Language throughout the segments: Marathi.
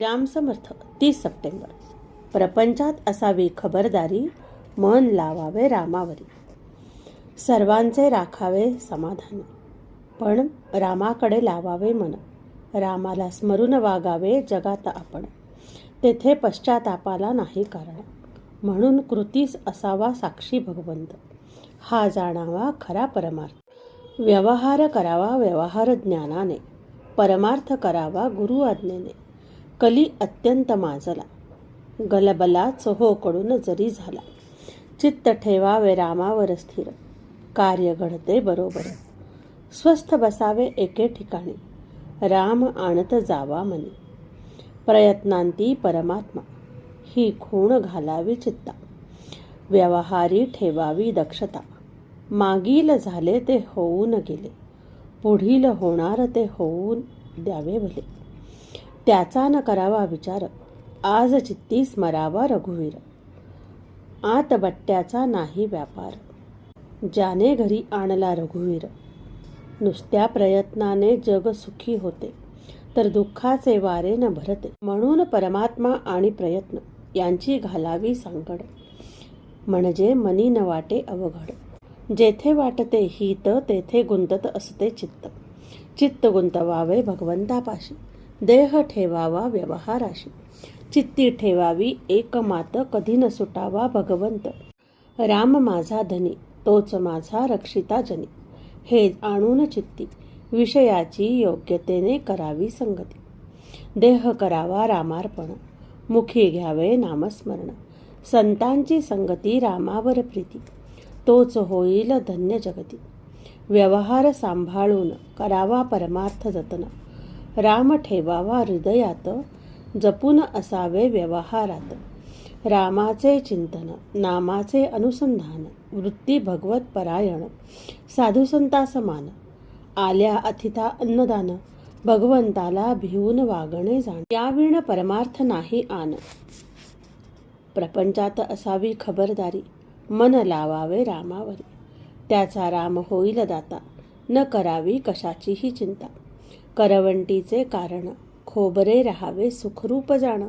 राम समर्थ तीस सप्टेंबर. प्रपंचात असावी खबरदारी मन लावावे रामावरी. सर्वांचे राखावे समाधान. पण रामाकडे लावावे मन. रामाला स्मरून वागावे जगात आपण. तेथे पश्चातापाला नाही कारण. म्हणून कृतीस असावा साक्षी भगवंत. हा जाणावा खरा परमार्थ. व्यवहार करावा व्यवहार ज्ञानाने. परमार्थ करावा गुरु आज्ञेने. कली अत्यंत माजला. गलबला चोहोकडून जरी झाला चित्त ठेवावे रामावर स्थिर. कार्य घडते बरोबर. स्वस्थ बसावे एके ठिकाणी. राम आणत जावा मनी. प्रयत्नांती परमात्मा. ही खूण घालावी चित्ता. व्यवहारी ठेवावी दक्षता. मागील झाले ते होऊन गेले. पुढील होणार ते होऊन द्यावे भले. त्याचा न करावा विचार. आज चित्ती स्मरावा रघुवीर. आत बट्ट्याचा नाही व्यापार. ज्याने घरी आणला रघुवीर. नुसत्या प्रयत्नाने जग सुखी होते तर दुःखाचे वारे न भरते. म्हणून परमात्मा आणि प्रयत्न यांची घालावी सांगड. म्हणजे मनी न वाटे अवघड. जेथे वाटते हित तेथे गुंतत असते चित्त. चित्त गुंतवावे भगवंतापाशी. देह ठेवावा व्यवहाराशी. चित्ती ठेवावी एकमात कधी न सुटावा भगवंत. राम माझा धनी तोच माझा रक्षिता जनी. हे आणून चित्ती विषयाची योग्यतेने करावी संगती. देह करावा रामार्पण मुखी घ्यावे नामस्मरण. संतांची संगती रामावर प्रीती तोच होईल धन्य जगती. व्यवहार सांभाळून करावा परमार्थ जतन. राम ठेवावा हृदयात जपून असावे व्यवहारात. रामाचे चिंतन नामाचे अनुसंधान वृत्ती भगवत परायण साधुसंता समान आल्या अथिता अन्नदान भगवंताला भिवून वागणे जाण. याविण परमार्थ नाही आन. प्रपंचात असावी खबरदारी मन लावावे रामावरी. त्याचा राम होईल दाता न करावी कशाचीही चिंता. करवंटीचे कारण. खोबरे राहावे सुखरूप जाण.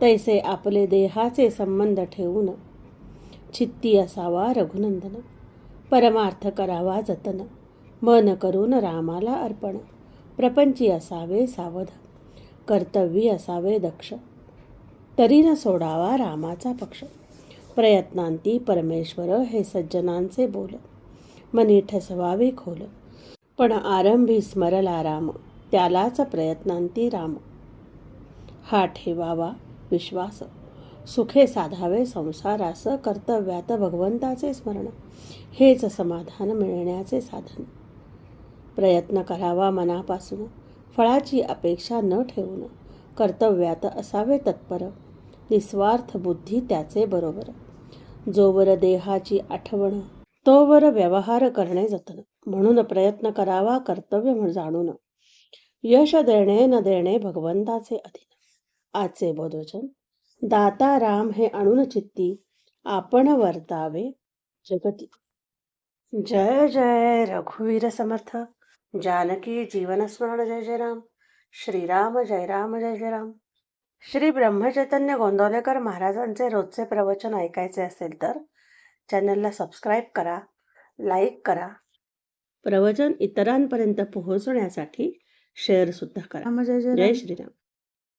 तैसे आपले देहाचे संबंध ठेवून. चित्ती असावा रघुनंदन. परमार्थ करावा जतन. मन करून रामाला अर्पण. प्रपंची असावे सावध. कर्तव्य असावे दक्ष. तरी न सोडावा रामाचा पक्ष. प्रयत्नांती परमेश्वर हे सज्जनांचे बोल. मनी ठसवावे खोल. पण आरंभी स्मरला राम. त्यालाच प्रयत्नांती राम. हा ठेवावा विश्वास. सुखे साधावे संसारास कर्तव्यात भगवंताचे स्मरण. हेच समाधान मिळण्याचे साधन. प्रयत्न करावा मनापासून. फळाची अपेक्षा न ठेवून. कर्तव्यात असावे तत्पर. निस्वार्थ बुद्धी त्याचे बरोबर. जोवर देहाची आठवण तोवर व्यवहार करणे जतन. म्हणून प्रयत्न करावा कर्तव्य म्हणून जाणून. यश देणे न देणे भगवंताचे अधीन. आजचे बोधोचन दाता राम हे अणुन चित्ती आपण वर्तावे जगती. जय जय रघुवीर समर्थ जानकी जीवनस्मरण जय जय राम. श्रीराम जय राम जय जय राम. श्री ब्रह्मचैतन्य गोंदवलेकर महाराजांचे रोजचे प्रवचन ऐकायचे असेल तर चॅनलला सबस्क्राईब करा लाईक करा. प्रवचन इतरांपर्यंत पोहोचण्यासाठी शेअर सुद्धा करा जय जय जय राम. श्रीराम